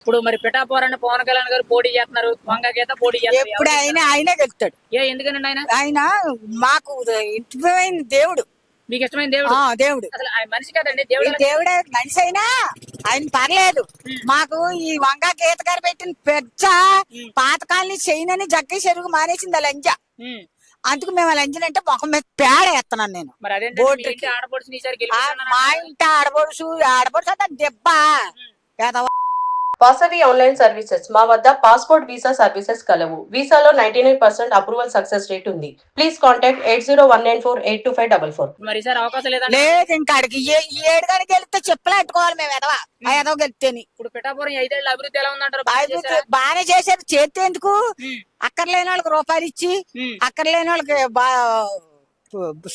ఇప్పుడు మరి పిఠాపురాన్ని పవన్ కళ్యాణ్ గారు పోటీ చేస్తున్నారు వంగ గీత పోటీ చేస్తున్నారు ఎప్పుడు ఆయన ఆయనే గెలుస్తాడు. ఏ ఎందుకనండి ఆయన? ఆయన మాకు ఇంటిపోయిన దేవుడు. మీకు ఇష్టమైన దేవుడు? దేవుడు. అసలు ఆయన మనిషి కదండి దేవుడు దేవుడే మనిషి అయినా ఆయన పర్లేదు. మాకు ఈ వంగ గీత గారు పెట్టిన పెద్ద పాతకాలని చేయనని జగ్గి చెరుగు మానేసింది ఆ లంజ. అందుకు మేము ఆ లంజనంటే ముఖం మీద పేడ ఎత్తన్నాను నేను. మా ఇంటి ఆడబడుచు ఆడబడుచు అంటే దెబ్బ. పేదవ వాసవి ఆన్లైన్ సర్వీసెస్. మా వద్ద పాస్పోర్ట్ వీసా సర్వీసెస్ కలవు. వీసాలో ninety nine percent approval success rate ఉంది. Please contact eight zero one nine four eight two five double four. మరి ఈసారి అవకాశం లేదండి లేదు ఇంకా అడిగి ఏడు కానీ గెలిస్తే చెప్పులు పెట్టుకోవాలి మేము ఎదవ? ఆ ఎదవ గెలిస్తేని ఇప్పుడు పిఠాపురం ఐదేళ్ళ అభివృద్ధి ఎలా ఉందంటారు? చేశారా? బాగానే చేశారు. చేస్తే ఎందుకు. అక్కర్లేని వాళ్ళకి రూపాయలు ఇచ్చి. అక్కర్లేని వాళ్ళకి బా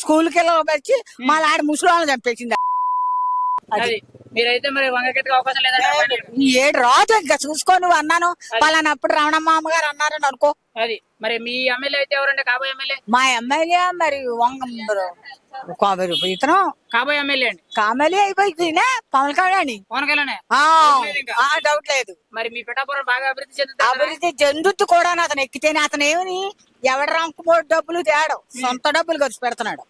స్కూల్కి వచ్చి మా ఆడ ముసలి వాళ్ళని చంపేసింది. అది. మీరైతే మరి వంగ గీతకి అవకాశం లేదండి ఈ ఏడు రాదు ఇంకా చూసుకో నువ్వు అన్నాను. పలానప్పుడు రమణమ్మ అమ్మగారు అన్నారని అనుకో. అది. మరి మీ ఎమ్మెల్యే అయితే ఎవరండి? కాబోయే ఎమ్మెల్యే? మా ఎమ్మెల్యే మరి వంగ ఇతను. కాబోయే ఎమ్మెల్యే అండి. కామెలీ అయిపోయింది పవన్ కళ్యాణ్ పవన్ కళ్యాణ్? డౌట్ లేదు మరి మీ పిఠాపురం బాగా అభివృద్ధి చెందుతుంది అభివృద్ధి చెందుతూ కూడా అతను ఎక్కితేనే అతను ఏమని ఎవడ రంకు డబ్బులు తేడం. సొంత డబ్బులు ఖర్చు పెడుతున్నాడు.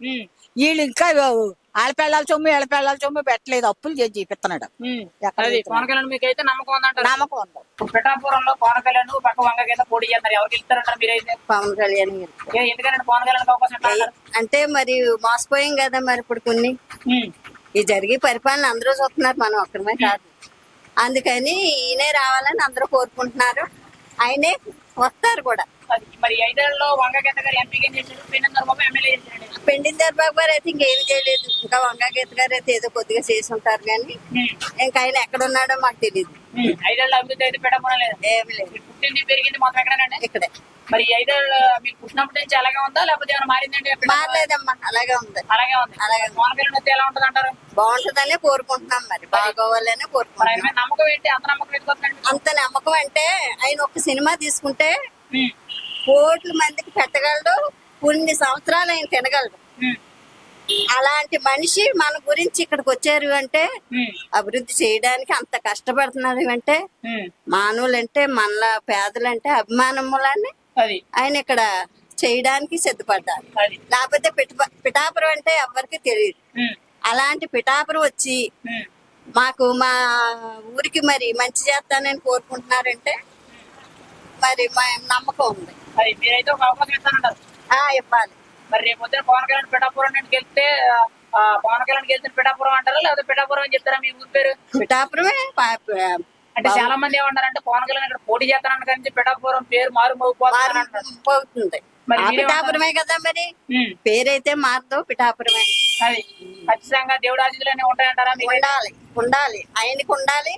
వీళ్ళు ఇంకా ఆడపిల్లల సొమ్ము ఏళ్ళపిల్లల సొమ్ము పెట్టలేదు. అప్పులు చేసి చూపిస్తున్నాడు అది? పవన్ కళ్యాణ్ మీకు అయితే నమ్మకం ఉందంటారు? నమ్మకం ఉంది. ఇప్పుడు పిఠాపురంలో పవన్ కళ్యాణ్ పక్క వంగ పోటీ చేస్తారు ఎవరికి ఇస్తారంటారు మీరైతే? పవన్ కళ్యాణ్ గారు. ఏ, ఎందుకంటే పవన్ కళ్యాణ్ అవకాశం ఎట్లా అంటారు? అంటే మరి మోసపోయాం కదా మరి ఇప్పుడు కొన్ని. ఉమ్. ఈ జరిగే పరిపాలన అందరూ చూస్తున్నారు మనం ఒక్కరమే కాదు. అందుకని ఈయనే రావాలని అందరూ కోరుకుంటున్నారు. ఆయనే వస్తారు కూడా. మరి ఐదేళ్ళలో వంగ గీత గారు ఎంపీగా చేశారు పిన్నెందర బాబు ఎమ్మెల్యే చేశారు పెండిందర్ బాబు గారు అయితే ఇంకేమి చేయలేదు. ఇంకా వంగాగీత గారు అయితే ఏదో కొద్దిగా చేసి ఉంటారు కానీ ఇంకా ఆయన ఎక్కడ ఉన్నాడో మాకు తెలియదు ఐదేళ్ళ అభివృద్ధి అయితే పిఠాపురం లేదు. ఏమి లేదు. పుట్టింది పెరిగింది మొత్తం ఎక్కడనండి ఇక్కడే. మరి ఐదేళ్ళు మీకు పుట్టినప్పటి నుంచి అలాగే ఉందా? లేకపోతే ఏమైనా మారిందండి? మారలేదమ్మా అలాగే ఉంది. అలాగే ఉంది. అలాగే. కళ్యాణ్ వస్తే ఎలా ఉంటుంది అంటారు? బాగుంటుందనే కోరుకుంటున్నాం మరి. బాగోవాలనే కోరుకుంటున్నాం. నమ్మకం ఏంటి? అంత నమ్మకం అంత నమ్మకం అంటే ఆయన ఒక సినిమా తీసుకుంటే కోట్ల మందికి పెట్టగలడు కొన్ని సంవత్సరాలు ఆయన తినగలడు. అలాంటి మనిషి మన గురించి ఇక్కడికి వచ్చారు అంటే అభివృద్ధి చేయడానికి అంత కష్టపడుతున్నారు అంటే మానవులంటే మనలా పేదలంటే అభిమానం మూలాన్ని అది. ఆయన ఇక్కడ చేయడానికి సిద్ధపడ్డారు. లేకపోతే పిఠ- పిఠాపురం అంటే ఎవరికి తెలియదు. అలాంటి పిఠాపురం వచ్చి. మాకు మా ఊరికి మరి మంచి చేస్తానని కోరుకుంటున్నారంటే మరి నమ్మకం ఉంది. అది మీరైతే ఒక అవకాశం ఇస్తానంటారు. ఆ ఇవ్వాలి. మరి రేపు పొద్దున పవన్ కళ్యాణ్ పిఠాపురం నుండి గెలిస్తే పవన్ కళ్యాణ్ గెలిచిన పిఠాపురం అంటారా? లేకపోతే పిఠాపురం అని చెప్తారా మీ ఊరి పేరు? పిఠాపురమే అంటే చాలా మంది ఏమంటారంటే పవన్ కళ్యాణ్ ఇక్కడ పోటీ చేస్తానని కానీ పిఠాపురం పేరు మారు మీరేమంటారు? పిఠాపురమే కదా మరి. పేరైతే మారదు పిఠాపురమే. అది ఖచ్చితంగా దేవుడు ఆశీస్సులన్నీ ఉంటాయంటారా మీకు? ఉండాలి ఉండాలి. ఆయనకు ఉండాలి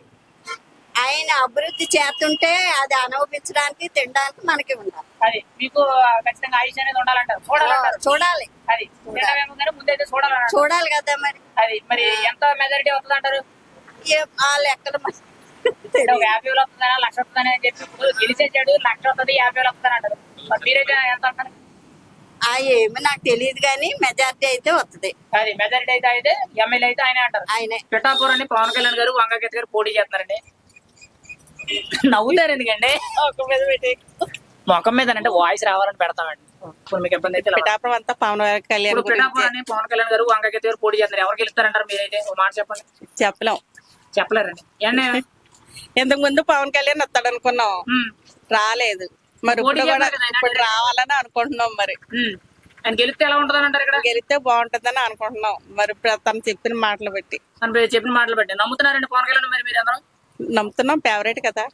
ఆయన అభివృద్ధి చేస్తుంటే అది అనుభవించడానికి తినడానికి మనకి ఉండాలి. అది మీకు ఖచ్చితంగా ఆయుష్ అనేది ఉండాలంటారు. చూడాలంటారు. చూడాలి. అది తినడమేమో కానీ ముందైతే చూడాలంటారు చూడాలి కదా మరి. అది మరి ఎంత మెజారిటీ వస్తుంది అంటారు ఆ లెక్కలు యాభై వేలు వస్తుందా లక్ష వస్తుందని అని చెప్పి ఇప్పుడు గెలిచేసాడు లక్ష వస్తుంది యాభై వేలు వస్తుంది అంటారు మరి మీరైతే ఎంత అంటారు? ఆ ఏమి నాకు తెలియదు కానీ మెజారిటీ అయితే వస్తుంది. అది మెజారిటీ అయితే అయితే ఎమ్మెల్యే అయితే ఆయన అంటారు. ఆయనే. పిఠాపురం పవన్ కళ్యాణ్ గారు వంగగీత గారు పోటీ చేస్తున్నారండి. నవ్వుతారు ఎందుకండి ముఖం మీద పెట్టి ముఖం మీద అంటే వాయిస్ రావాలని పెడతామండి. ఇప్పుడు మీకు ఇబ్బంది అయితే. పిఠాపురం అంతా పవన్ కళ్యాణ్ ఇప్పుడు గురించి. పిఠాపురం పవన్ కళ్యాణ్ గారు వంగగీత గారు పోటీ చేస్తారు ఎవరికి గెలుస్తారంటారు మీరైతే? ఒక మాట చెప్పండి. చెప్పలేం. చెప్పలేరండి. ఇంతకు ముందు పవన్ కళ్యాణ్ వస్తాడు అనుకున్నాం. రాలేదు. మరి ఇప్పుడు రావాలని అనుకుంటున్నాం మరి. ఆయన గెలిస్తే ఎలా ఉంటుంది అంటారు ఇక్కడ? గెలిస్తే బాగుంటుందని అనుకుంటున్నాం. మరి తను చెప్పిన మాటలు బట్టి. అని మీరు చెప్పిన మాటలు బట్టి. నమ్ముతున్నారండి పవన్ కళ్యాణ్ మరి మీరు అందరూ నమ్ముతున్నాం ఫేవరెట్ కదా.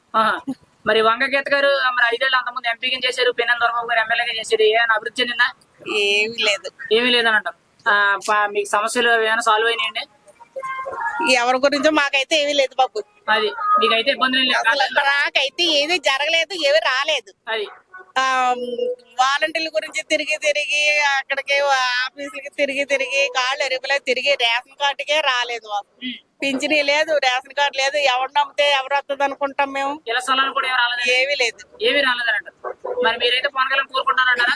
మరి వంగగీత గారు మరి ఐదేళ్ళు అంతకుముందు ఎంపీగా చేశారు పిన్నెల దొరబాబు గారు ఎమ్మెల్యేగా చేశారు ఏమైనా అభివృద్ధి చెందిందా? ఏమీ లేదు. ఏమీ లేదని పా- మీకు సమస్యలు ఏమైనా సాల్వ్ అయినాయండి? ఎవరి గురించో మాకైతే ఏమీ లేదు బాబు. అది. మీకైతే ఇబ్బందులు నాకైతే ఏమీ జరగలేదు ఏమీ రాలేదు. అది. వాలంటీర్ల గురించి తిరిగి తిరిగి అక్కడికి ఆఫీసులకి తిరిగి తిరిగి కాళ్ళు ఎరుపులే తిరిగి రేషన్ కార్డుకే రాలేదు మాకు పింఛనీ లేదు రేషన్ కార్డు లేదు ఎవరు నమ్మితే ఎవరు వస్తుంది అనుకుంటాం మేము. ఇలా స్థలాలు కూడా ఏమి రాలేదు ఏమీ లేదు. ఏమీ రాలేదని అంటారు మరి మీరైతే పవన్ కళ్యాణ్ కోరుకుంటానంటారా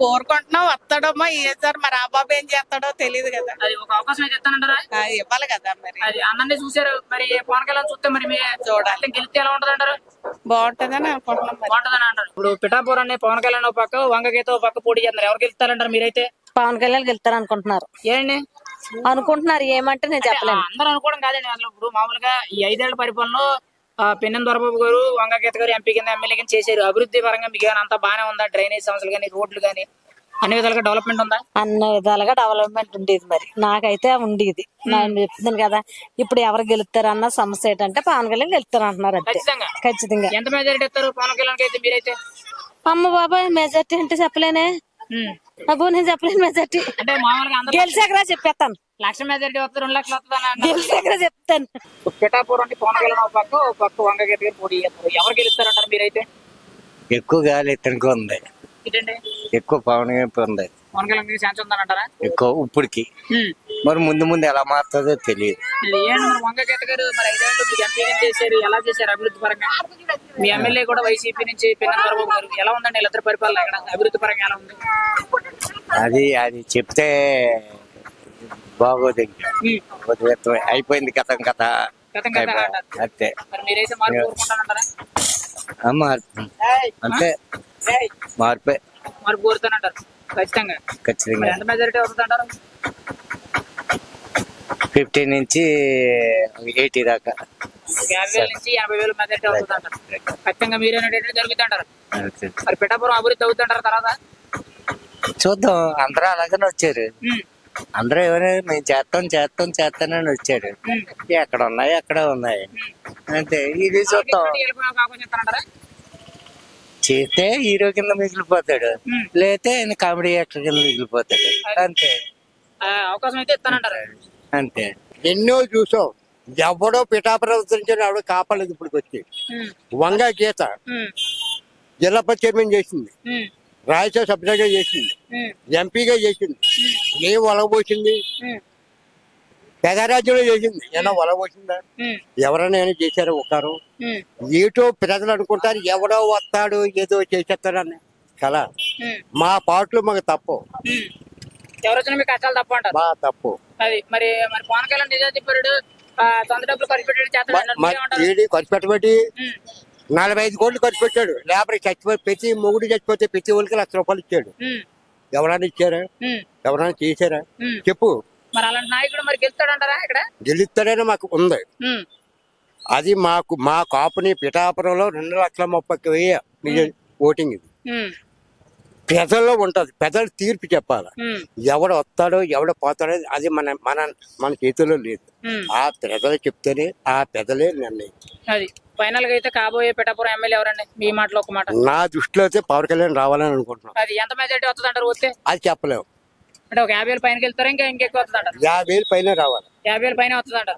కోరుకుంటున్నాం వస్తాడమ్మా సార్ మరి ఆ బాబు ఏం చేస్తాడో తెలియదు కదా. అది ఒక అవకాశం అయితే ఇస్తానంటారా? ఆ, ఇవ్వాలి కదా మరి. అది అన్నన్ని చూసారు మరి పవన్ కళ్యాణ్ చూస్తే మరి మీ చూడాలి. గెలిస్తే ఎలా ఉంటది అంటారు బాగుంటదని అనుకుంటున్నాం మరి. బాగుంటదని అంటారు. ఇప్పుడు పిఠాపురం అనే పవన్ కళ్యాణ్ ఒక పక్క వంగగీత ఒక పక్క పోటీ చేస్తున్నారు. ఎవరు గెలుస్తారంటారు మీరైతే? పవన్ కళ్యాణ్ గెలుస్తారు అనుకుంటున్నారు. ఏంటి? అనుకుంటున్నారు ఏమంటే నేను చెప్పలేను. అందరూ అనుకోవడం కాదండి. అసలు ఇప్పుడు మామూలుగా ఈ ఐదేళ్ళ పరిపాలనలో పెన్నెం దొరబాబు గారు వంగగీత గారు ఎంపీ కింద ఎమ్మెల్యే కింద చేశారు. అభివృద్ధి పరంగా మీకు ఏమైనా అంతా బాగానే ఉందా? డ్రైనేజ్ సమస్యలు కానీ రోడ్లు కానీ? అన్ని విధాలుగా డెవలప్మెంట్ ఉందా? అన్ని విధాలుగా డెవలప్మెంట్ ఉండేది మరి. నాకైతే ఉండేది. నేను చెప్తున్నాను కదా ఇప్పుడు ఎవరు గెలుస్తారు అన్న సమస్య ఏంటంటే పవన్ కళ్యాణ్ గెలుస్తారు అంటున్నారు ఖచ్చితంగా. ఖచ్చితంగా. ఎంత మెజారిటీ ఇస్తారు పవన్ కళ్యాణ్ అయితే మీరైతే? అమ్మ బాబాయ్ మెజార్టీ అంటే చెప్పలేనే. అబ్బో నేను చెప్పలేను మెజార్టీ. అంటే మామూలుగా అందరూ గెలిచాకరా చెప్పేస్తాను. లక్ష మెజారిటీ వస్తుంది రెండు లక్షలు వస్తుంది అని అంటారు. గెలిచాకరా చెప్తాను. పిఠాపురం అంటే పవన్ కళ్యాణ్ ఒక పక్క ఒక పక్క వంగగీత గారు పోటీ చేస్తారు. ఎవరు గెలుస్తారంటారు మీరైతే? ఎక్కువ గాలి ఇతనికి ఉంది. ఏంటండి ఎక్కువ పవన్ వైపు ఉంది. పవన్ కళ్యాణ్ గారికి ఛాన్స్ ఉందనంటారా? ఎక్కువ ఇప్పటికి. మరి ముందు ముందు ఎలా మారుతుందో తెలియదు. గారు మరి ఐదేళ్ళు ఎంపీ చేశారు ఎలా చేశారు అభివృద్ధి పరంగా? మీ ఎమ్మెల్యే కూడా వైసీపీ నుంచి పిన్న చంద్రబాబు గారు ఎలా ఉందండి వీళ్ళిద్దరు పరిపాలన ఇక్కడ అభివృద్ధి పరంగా ఎలా ఉంది? అది అది చెప్తే బాగోదు. అయిపోయింది కథం కథ. అంతే. మార్పు అంతే. మార్పే. మార్పు కోరుతానంటారు. ఖచ్చితంగా. ఖచ్చితంగా. ఎంత మెజారిటీ అవుతుంది అంటారు? ఫిఫ్టీ నుంచి ఎయిటీ దాకా. యాభై వేల నుంచి ఎనభై వేల మెజారిటీ అవుతుంది అంటారు. ఖచ్చితంగా మీరు అనేటువంటి జరుగుతుంటారు అంతే. మరి పిఠాపురం అభివృద్ధి అవుతుంటారు తర్వాత? చూద్దాం. అందరూ అలాగనే వచ్చారు. అందరూ ఎవరు? మేము చేస్తాం చేస్తాం చేస్తానని వచ్చారు. ఉమ్. ఎక్కడ ఉన్నాయి? ఎక్కడ ఉన్నాయి. అంతే. ఇది చూద్దాం వెళ్ళిపోయిన ఒక అవకాశం ఇస్తానంటారా చేస్తే హీరో కింద మిగిలిపోతాడు. లేతే ఆయన కామెడీ యాక్టర్ కింద మిగిలిపోతాడు. అంతే. అవకాశం అయితే ఇస్తానంటారు. అంతే. ఎన్నో చూసాం. ఎవడో పిఠాపురం నుంచి ఆవిడ కాపాడలేదు ఇప్పుడు వచ్చి వంగ గీత. జిల్లా చైర్మన్ చేసింది. రాజ్యసభ సభ్యులుగా చేసింది. ఎంపీగా చేసింది. ఏం ఒలగబోసింది పెదరాజ్యంలో చేసింది. ఏమన్నా ఉమ్, ఎవరైనా ఏమైనా చేశారో ఒకరు ఏటో ప్రజలు అనుకుంటారు ఎవడో వస్తాడు ఏదో చేసేస్తాడని. ఉమ్, మా పాటలు మాకు తప్పు. ఉమ్. ఎవరు వచ్చినా మీ కష్టాలు తప్ప అంటారు. మా తప్పు. అది మరి మరి పవన్ కళ్యాణ్ నిజాతి పరుడు సొంత డబ్బులు ఖర్చు పెట్టాడు పెట్టబట్టి ఉమ్, నలభై ఐదు కోట్లు ఖర్చు పెట్టాడు. లేబర్ చచ్చిపోయి ప్రతి మొగుడు చచ్చిపోతే ప్రతి ఒక్కరికి లక్ష రూపాయలు ఇచ్చాడు. ఎవరైనా ఇచ్చారా? ఎవరైనా చేశారా. చెప్పు. మరి అలాంటి నాయకుడు మరి గెలుస్తాడంటారా ఇక్కడ? గెలుస్తాడని మాకు ఉంది. ఉమ్, అది మాకు మా కాపుని పిఠాపురంలో రెండు లక్షల ముప్పై వెయ్యి ఓటింగ్ ఇది. ఉమ్, ప్రజల్లో ఉంటది. ప్రజలు తీర్పు చెప్పాలి. ఉమ్, ఎవడు వస్తాడో ఎవడు పోతాడో అది మన మన మన చేతిలో లేదు. ఉమ్. ఆ ప్రజలు చెప్తేనే ఆ పెదలే నిర్ణయం. అది. ఫైనల్గా అయితే కాబోయే పిఠాపురం ఎమ్మెల్యే ఎవరండి? మీ మాటలో ఒక మాట. నా దృష్టిలో అయితే పవన్ కళ్యాణ్ రావాలని అనుకుంటున్నాం అది ఎంత మెజారిటీ వస్తుంది అంటారు వస్తే అది చెప్పలేము. అంటే ఒక యాభై వేలు పైన వెళ్తారా? ఇంకా ఇంకెక్కువ వస్తుంది అంటారు యాభై వేలు పైన రావాలి. యాభై వేలు పైన వస్తుంది అంటారు